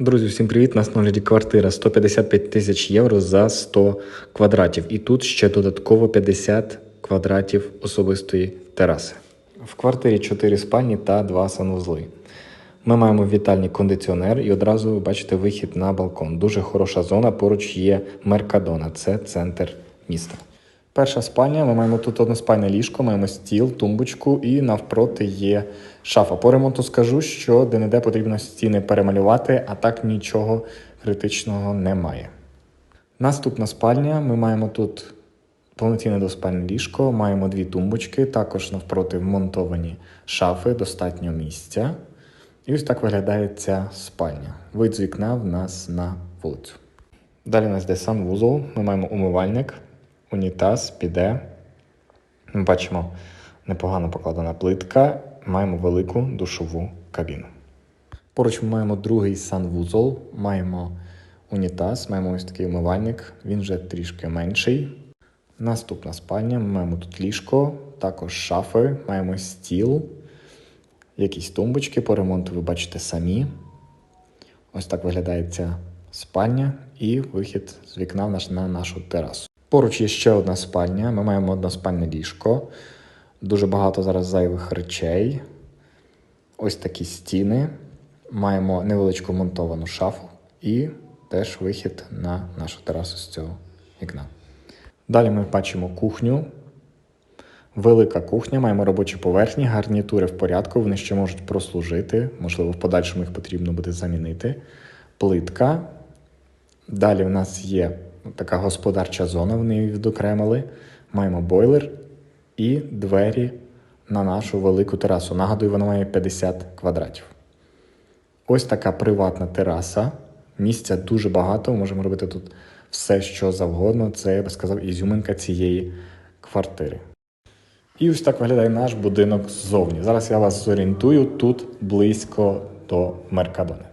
Друзі, всім привіт! На огляді квартира 155 тисяч євро за 100 квадратів. І тут ще додатково 50 квадратів особистої тераси. В квартирі 4 спальні та 2 санвузли. Ми маємо в вітальні кондиціонер і одразу ви бачите вихід на балкон. Дуже хороша зона. Поруч є Меркадона, це центр міста. Перша спальня. Ми маємо тут односпальне ліжко, маємо стіл, тумбочку і навпроти є шафа. По ремонту скажу, що де-не-де потрібно стіни перемалювати, а так нічого критичного немає. Наступна спальня. Ми маємо тут повноцінне двоспальне ліжко, маємо дві тумбочки, також навпроти вмонтовані шафи, достатньо місця. І ось так виглядає ця спальня. Вид з вікна в нас на вулицю. Далі у нас йде санвузол. Ми маємо умивальник, унітаз, піде. Ми бачимо непогано покладена плитка. Маємо велику душову кабіну. Поруч ми маємо другий санвузол, маємо унітаз, маємо ось такий умивальник, він вже трішки менший. Наступна спальня, ми маємо тут ліжко, також шафи, маємо стіл, якісь тумбочки по ремонту ви бачите самі. Ось так виглядає ця спальня і вихід з вікна на нашу терасу. Поруч є ще одна спальня. Ми маємо односпальне ліжко. Дуже багато зараз зайвих речей. Ось такі стіни. Маємо невеличку монтовану шафу і теж вихід на нашу терасу з цього вікна. Далі ми бачимо кухню. Велика кухня, маємо робочі поверхні, гарнітури в порядку, вони ще можуть прослужити, можливо, в подальшому їх потрібно буде замінити. Плитка. Далі в нас є така господарча зона, вони її відокремили. Маємо бойлер і двері на нашу велику терасу. Нагадую, вона має 50 квадратів. Ось така приватна тераса. Місця дуже багато. Можемо робити тут все, що завгодно. Це, я би сказав, ізюминка цієї квартири. І ось так виглядає наш будинок ззовні. Зараз я вас зорієнтую тут близько до Меркадони.